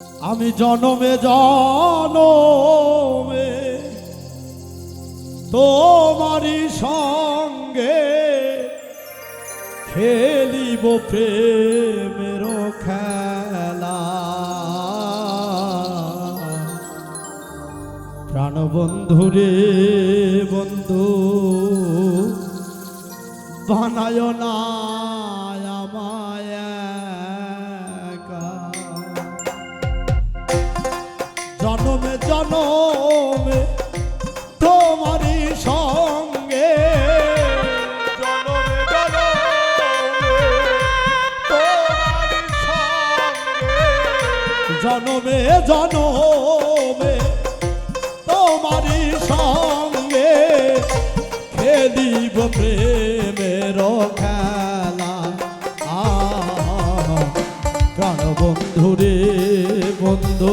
আমি জনমে জনমে তোমারই সঙ্গে খেলিব প্রেমের খেলা। প্রাণবন্ধু রে বন্ধু বানায় না জনমে তোমারই সঙ্গে। জনমে জনমে তোমারই সঙ্গে খেলিব প্রেমের খেলা। প্রাণ বন্ধু রে বন্ধু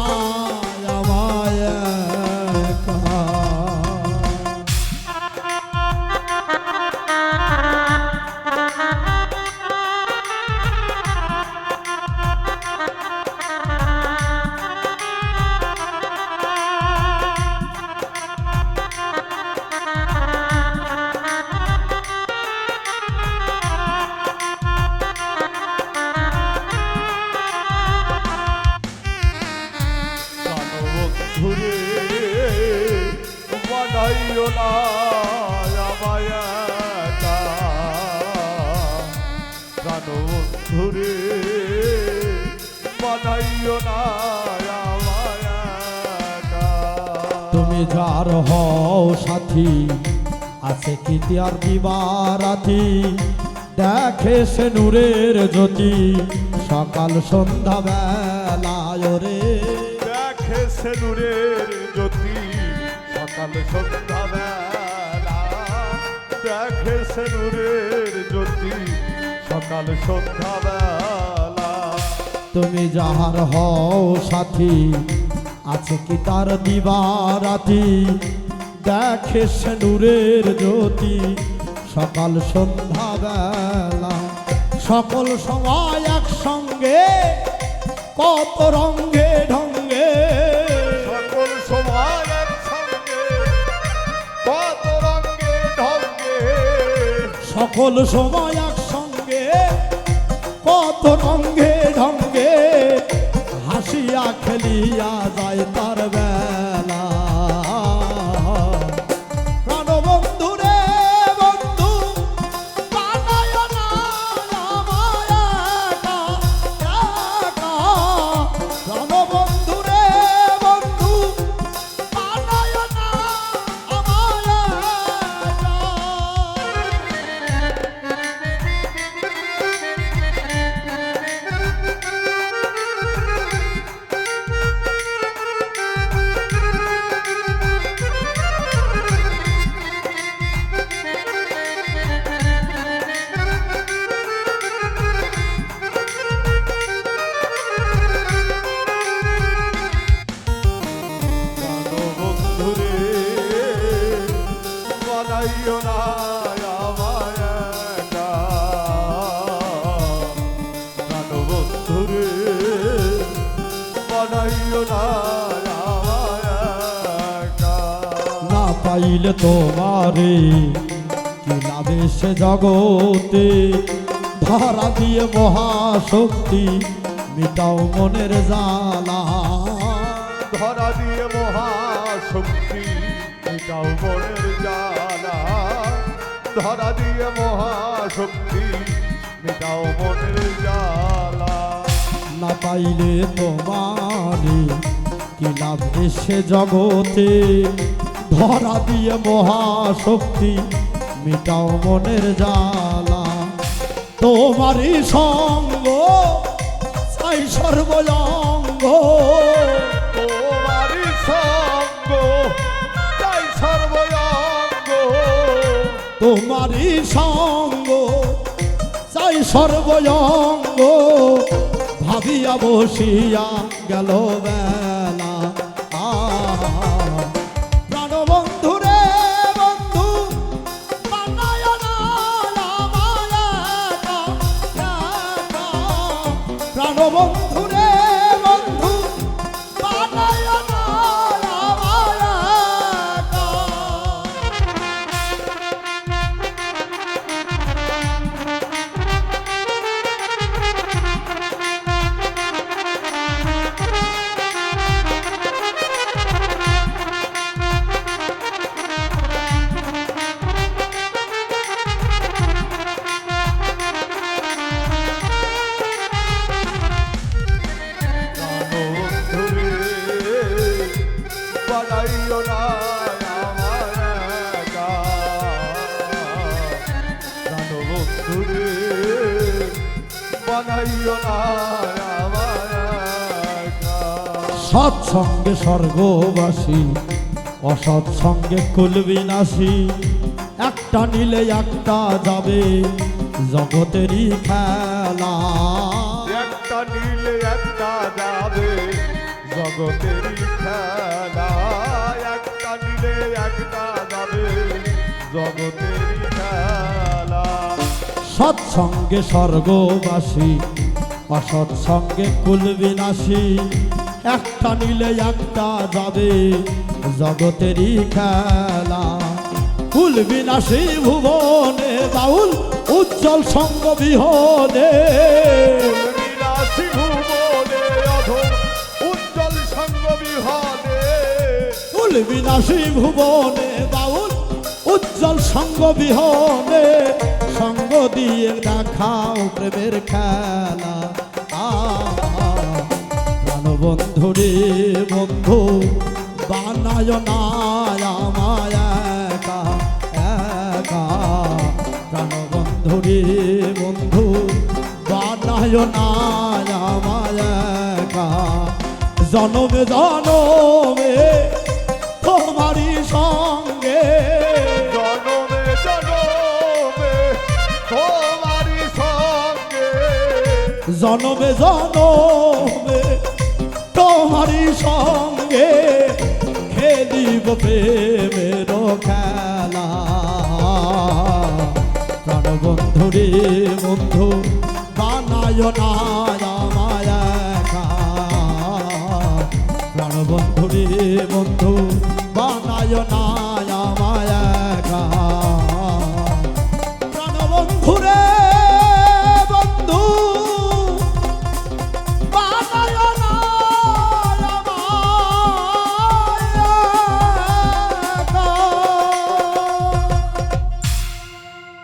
না আমায় একা। ঘুরে বানাইও না তুমি যার হও সাথী আছে কি আর দিবারাতি দেখে সে নূরের জ্যোতি সকাল সন্ধ্যা বেলায় রে দেখে সে নূরের সকাল সন্ধ্যা বেলা দেখে সে জ্যোতি সকাল সন্ধ্যা বেলা তুমি যাহার হও সাথী, আছে কি তার দিবারাতি? দেখে সে নূরের জ্যোতি সকাল সন্ধ্যা বেলা সকল সময় একসঙ্গে কত রঙ্গে ঢঙ্গে সকল সময় একসঙ্গে কত রঙ্গে ঢঙ্গে হাসিয়া খেলিয়া বানাইও না একা। বন্ধুরে বানাইও না না পাইলে তোমারে কি লাভে সে জগতে? ধরা দিয়ে মহাশক্তি মিটাও মনের জ্বালা। ধরা দিয়ে মহাশক্তি মিটাও মনের জ্বালা। ধরা দিয়ে মহাশক্তি, মেটাও মনের জ্বালা। না পাইলে তোমারে কি লাভে সে জগতে? ধরা দিয়ে মহাশক্তি, মেটাও মনের জ্বালা। তোমারই সঙ্গ, চাই সর্বজঙ্গ। তোমারই সঙ্গ চাই সর্বয়ঙ্গ ভাবিয়া বসিয়া গেল বেলা যাইও না আমায় একা। সৎসঙ্গে স্বর্গবাসী অসৎসঙ্গে কুলবিনাশী একটা নিলে একটা যাবে জগতেরই খেলা। একটা নিলে একটা যাবে জগতেরই খেলা। একটা নিলে একটা যাবে জগতেরই খেলা। সৎসঙ্গে স্বর্গবাসী অসৎসঙ্গে কুলবিনাশী একটা নিলে একটা যাবে জগতেরই খেলা। কুলবিনাশী ভুবনে বাউল উজ্জ্বল সঙ্গ বিহনে। উজ্জ্বল সঙ্গ বিহনে। কুলবিনাশী ভুবনে বাউল উজ্জ্বল সঙ্গ বিহনে, সঙ্গ দিয়ে দেখাও প্রেমের খেলা। প্রাণবন্ধু রে বন্ধু, বানায় না আমায় একা প্রাণবন্ধু রে বন্ধু, বানায় না আমায় একা। জনমে জনমে, তোমারই সঙ্গে জনমে জনমে তোমারই সঙ্গে খেলিব প্রেমের খেলা। প্রাণ বন্ধুরে বন্ধু বানায় না